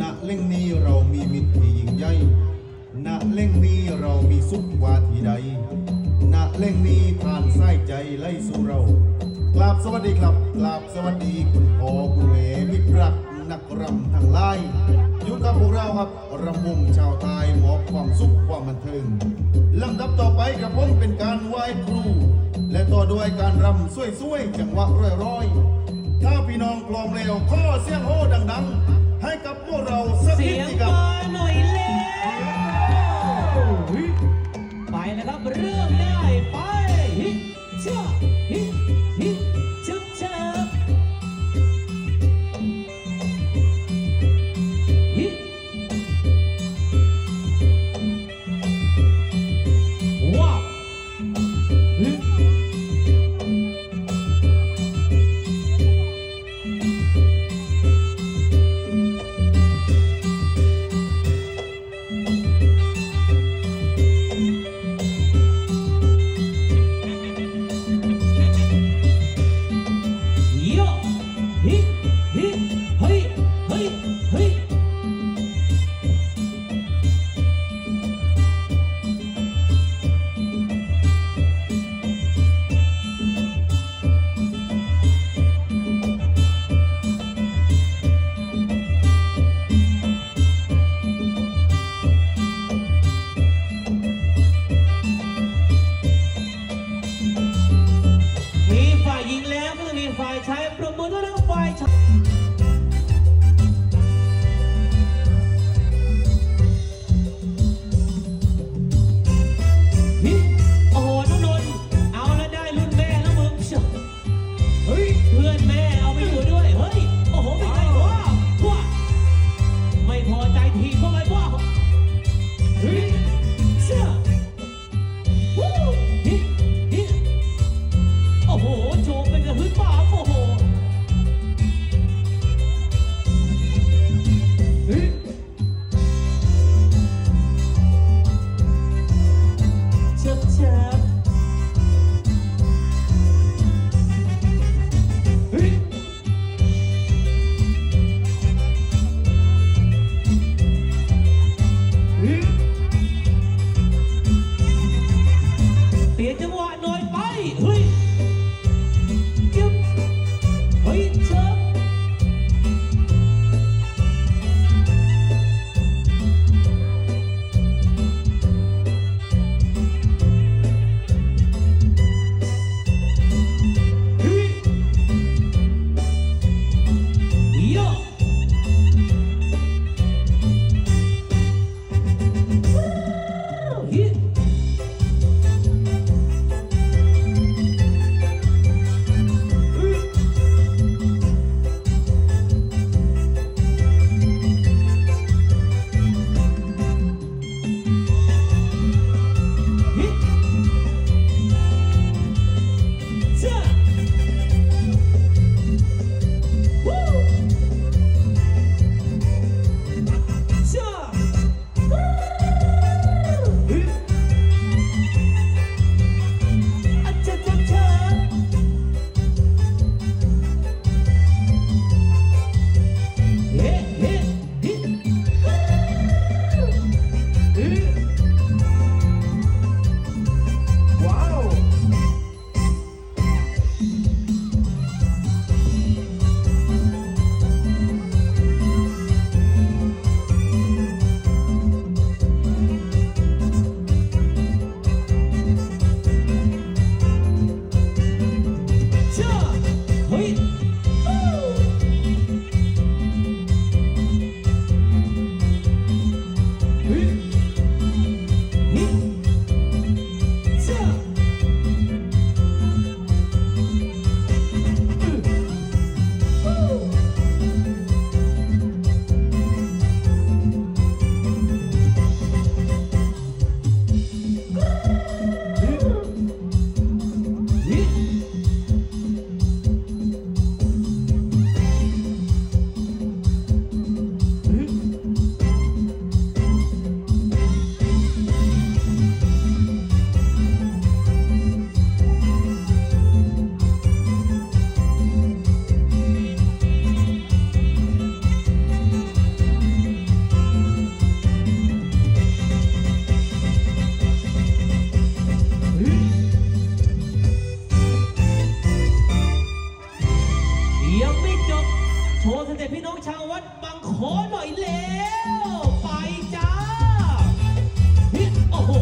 ณเล่งนี้เรามีมิตรที่ยิ่งใหญ่ณเล่งนี้เรามีสุขกว่าที่ใดณเล่งนี้ทานไส้ใจไล่สู่เรากราบสวัสดีครับกราบสวัสดีคุณพ่อคุณแม่มิตรรักนักรำทั้งหลายอยู่กับพวกเราครับรำวงชาวไทยมอบความสุขความบันเทิงลำดับต่อไปกับผมเป็นการไหว้ครู และต่อด้วยการรำสวยๆจังหวะร้อยๆถ้าพี่น้องพร้อมแล้วขอเสียงโห่ดัง ๆ ให้กับพวกเราสักนิดยงสิครับ ยังไม่จบ โชว์สเต็ปพี่น้องชาววัดบางขอหน่อยแล้ว ไปจ้าฮิโอ้โห